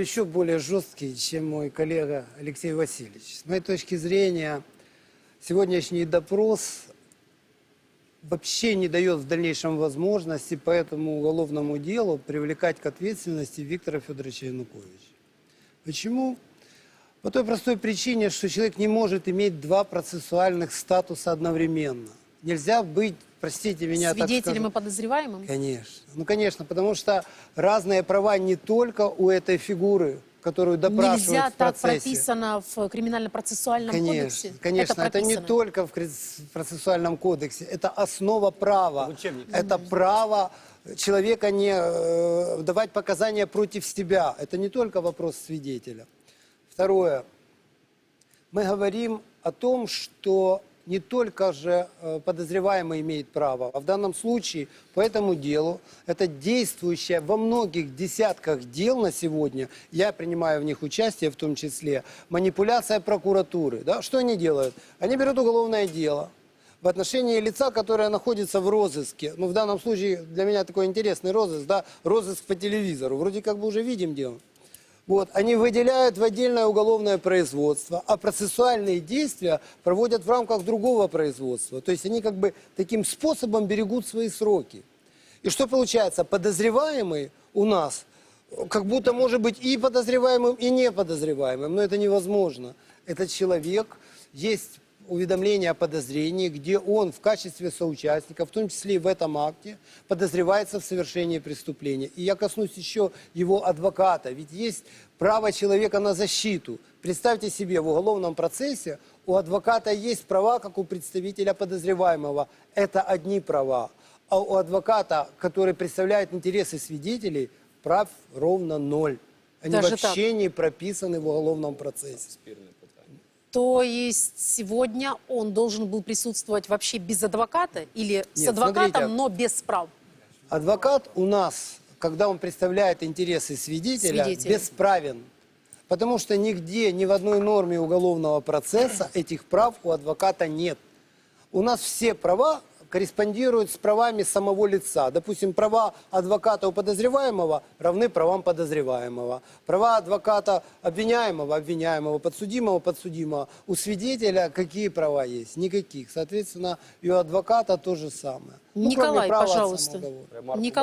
еще более жесткий, чем мой коллега Алексей Васильевич. С моей точки зрения, сегодняшний допрос вообще не дает в дальнейшем возможности по этому уголовному делу привлекать к ответственности Виктора Федоровича Януковича. Почему? По той простой причине, что человек не может иметь два процессуальных статуса одновременно. Нельзя быть, простите меня, так Свидетелем и подозреваемым? Конечно. Ну, конечно, потому что разные права не только у этой фигуры, которую допрашивают Нельзя в так процессе. прописано в криминально-процессуальном Конечно, кодексе? конечно, это, не прописано. только в процессуальном кодексе, это основа права. В учебнике. Это право человека не э, давать показания против себя. Это не только вопрос свидетеля. Второе. Мы говорим о том, что не только же э, подозреваемый имеет право, а в данном случае по этому делу это действующая во многих десятках дел на сегодня, я принимаю в них участие в том числе, манипуляция прокуратуры. Да? Что они делают? Они берут уголовное дело, в отношении лица, которое находится в розыске. Ну, в данном случае для меня такой интересный розыск, да, розыск по телевизору. Вроде как бы уже видим дело. Вот, они выделяют в отдельное уголовное производство, а процессуальные действия проводят в рамках другого производства. То есть они как бы таким способом берегут свои сроки. И что получается? Подозреваемый у нас как будто может быть и подозреваемым, и не подозреваемым. Но это невозможно. Этот человек, есть уведомление о подозрении, где он в качестве соучастника, в том числе и в этом акте, подозревается в совершении преступления. И я коснусь еще его адвоката. Ведь есть право человека на защиту. Представьте себе, в уголовном процессе у адвоката есть права, как у представителя подозреваемого. Это одни права. А у адвоката, который представляет интересы свидетелей, прав ровно ноль. Они Даже вообще не прописаны в уголовном процессе. То есть сегодня он должен был присутствовать вообще без адвоката или с Нет, адвокатом, смотрите. но без прав? Адвокат у нас, когда он представляет интересы свидетеля, Свидетеля. бесправен. Потому что нигде, ни в одной норме уголовного процесса этих прав у адвоката нет. У нас все права корреспондируют с правами самого лица. Допустим, права адвоката у подозреваемого равны правам подозреваемого. Права адвоката обвиняемого, обвиняемого, подсудимого, подсудимого. У свидетеля какие права есть? Никаких. Соответственно, и у адвоката то же самое. Ну, Николай, пожалуйста. Николай